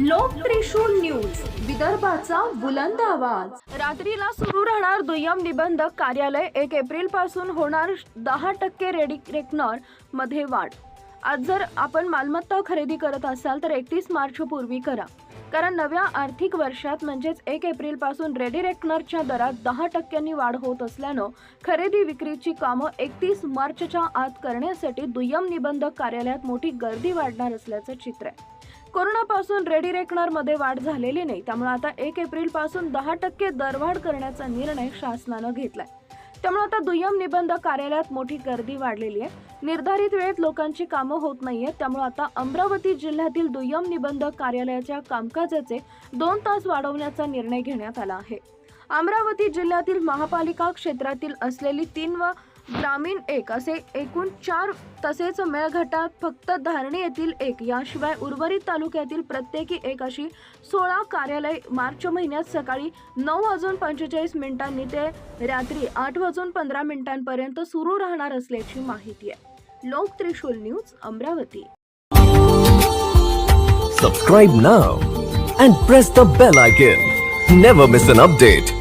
लोक त्रिशूल न्यूज विदर्भाचा बुलंद आवाज. रात्रीला सुरू राहणार दुय्यम निबंधक कार्यालय. एक एप्रिलपासून होणार दहा टक्के रेडी रेकनरमध्ये वाढ. आज जर आपण मालमत्ता खरेदी करत असाल तर एकतीस मार्च पूर्वी करा. कारण नव्या आर्थिक वर्षात म्हणजेच एक एप्रिलपासून रेडी रेकनरच्या दरात दहा टक्क्यांनी वाढ होत असल्यानं खरेदी विक्रीची कामं एकतीस मार्चच्या आत करण्यासाठी दुय्यम निबंधक कार्यालयात मोठी गर्दी वाढणार असल्याचं चित्र आहे. कोरोनापासून रेडी रेकनरमध्ये वाढ झालेली नाही. त्यामुळे आता एक एप्रिलपासून दहा टक्के दरवाढ करण्याचा निर्णय शासनानं घेतलाय. त्यामुळे आता दुय्यम निबंध कार्यालयात मोठी गर्दी वाढलेली आहे. निर्धारित वेळेत लोकांची कामं होत नाहीये त्यामुळे आता अमरावती जिल्ह्यातील दुय्यम निबंधक कार्यालयाच्या कामकाजाचे दोन तास वाढवण्याचा निर्णय घेण्यात आला आहे. अमरावती जिल्ह्यातील महापालिका क्षेत्रातील असलेली तीन व ग्रामीण एक असे एकूण चार तसेच मेळघाटात फक्त धारणी येथील एक. याशिवाय उर्वरित तालुक्यातील प्रत्येकी एक अशी सोळा कार्यालय मार्च महिन्यात सकाळी नऊ वाजून पंचेचाळीस मिनिटांनी ते रात्री आठ वाजून पंधरा मिनिटांपर्यंत सुरू राहणार असल्याची माहिती आहे. Lok Trishul news Amravati. Subscribe now and press the bell icon never miss an update